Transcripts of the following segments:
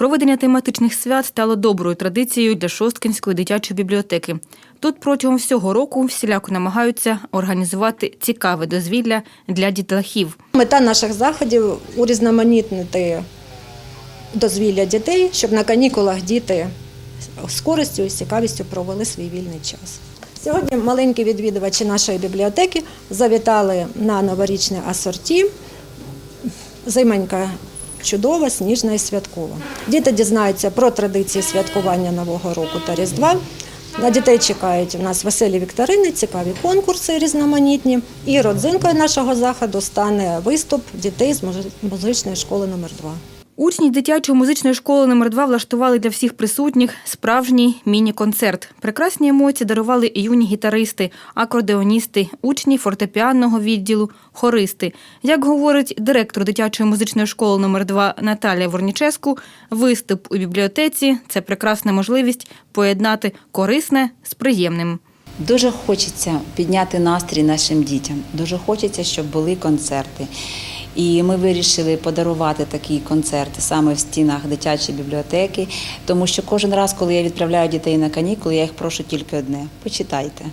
Проведення тематичних свят стало доброю традицією для Шосткинської дитячої бібліотеки. Тут протягом всього року всіляко намагаються організувати цікаве дозвілля для дітлахів. Мета наших заходів урізноманітнити дозвілля дітей, щоб на канікулах діти з користю і цікавістю провели свій вільний час. Сьогодні маленькі відвідувачі нашої бібліотеки завітали на новорічне асорті. Займанька чудова, сніжна і святкова. Діти дізнаються про традиції святкування Нового року та Різдва. На дітей чекають у нас веселі вікторини, цікаві конкурси різноманітні. І родзинкою нашого заходу стане виступ дітей з музичної школи номер 2 Учні дитячої музичної школи номер 2 влаштували для всіх присутніх справжній міні-концерт. Прекрасні емоції дарували і юні гітаристи, акордеоністи, учні фортепіанного відділу, хористи. Як говорить директор дитячої музичної школи номер 2 Наталія Ворніческу, виступ у бібліотеці це прекрасна можливість поєднати корисне з приємним. Дуже хочеться підняти настрій нашим дітям. Дуже хочеться, щоб були концерти. І ми вирішили подарувати такі концерти саме в стінах дитячої бібліотеки, тому що кожен раз, коли я відправляю дітей на канікули, я їх прошу тільки одне почитайте.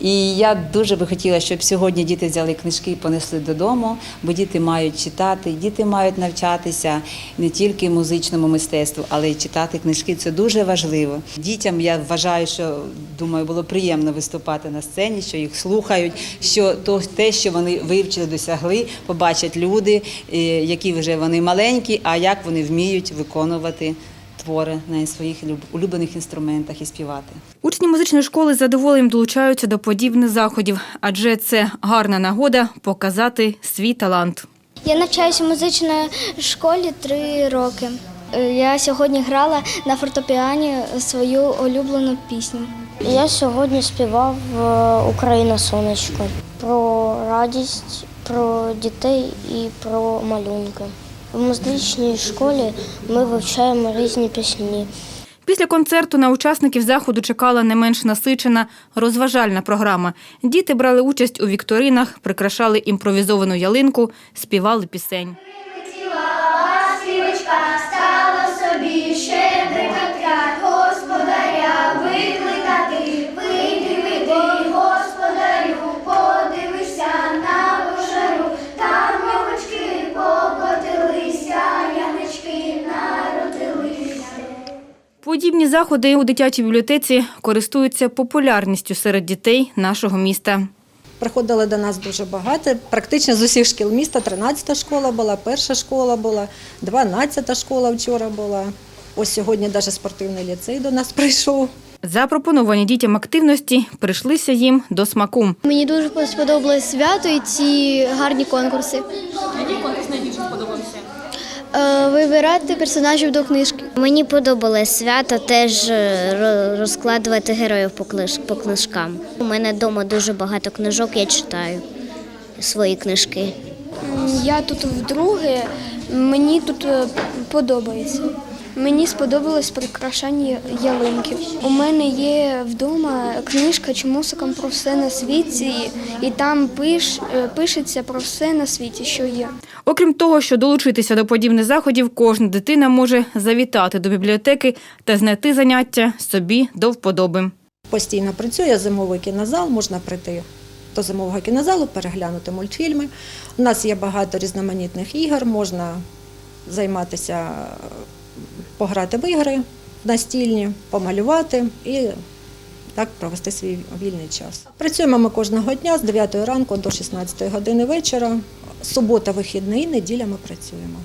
І я дуже би хотіла, щоб сьогодні діти взяли книжки і понесли додому, бо діти мають читати, діти мають навчатися не тільки музичному мистецтву, але й читати книжки. Це дуже важливо. Дітям я вважаю, що думаю, було приємно виступати на сцені, що їх слухають, що те, що вони вивчили, досягли, побачать люди, е, які вже вони маленькі, а як вони вміють виконувати твори на своїх улюблених інструментах і співати. Учні музичної школи з задоволенням долучаються до подібних заходів, адже це гарна нагода показати свій талант. Я навчаюся в музичній школі три роки. Е, Я сьогодні грала на фортепіані свою улюблену пісню. Я сьогодні співав е, Україна сонечко про радість, про дітей і про малюнки. В музичній школі ми вивчаємо різні пісні. Після концерту на учасників заходу чекала не менш насичена розважальна програма. Діти брали участь у вікторинах, прикрашали імпровізовану ялинку, співали пісень. Подібні заходи у дитячій бібліотеці користуються популярністю серед дітей нашого міста. Приходили до нас дуже багато, практично з усіх шкіл міста. 13-та школа була, перша школа була, 12-та школа вчора була. Ось сьогодні навіть спортивний ліцей до нас прийшов. Запропоновані дітям активності прийшлися їм до смаку. Мені дуже сподобалось свято і ці гарні конкурси. Який конкурс найбільше сподобався? Е, Вибирати персонажів до книжки. Мені подобалось свято теж е, розкладувати героїв по книж- по книжкам. У мене вдома дуже багато книжок, я читаю свої книжки. Я тут вдруге, мені тут е, подобається. Мені сподобалось прикрашання ялинки. У мене є вдома книжка чомусиком про все на світі, і там пиш, е, пишеться про все на світі, що є. Окрім того, що долучитися до подібних заходів, кожна дитина може завітати до бібліотеки та знайти заняття собі до вподоби. Постійно працює зимовий кінозал, можна прийти до зимового кінозалу, переглянути мультфільми. У нас є багато різноманітних ігор, можна займатися, пограти в ігри настільні, помалювати і так провести свій вільний час. Працюємо ми кожного дня з 9 ранку до 16 години вечора. Субота, вихідний, неділя ми працюємо.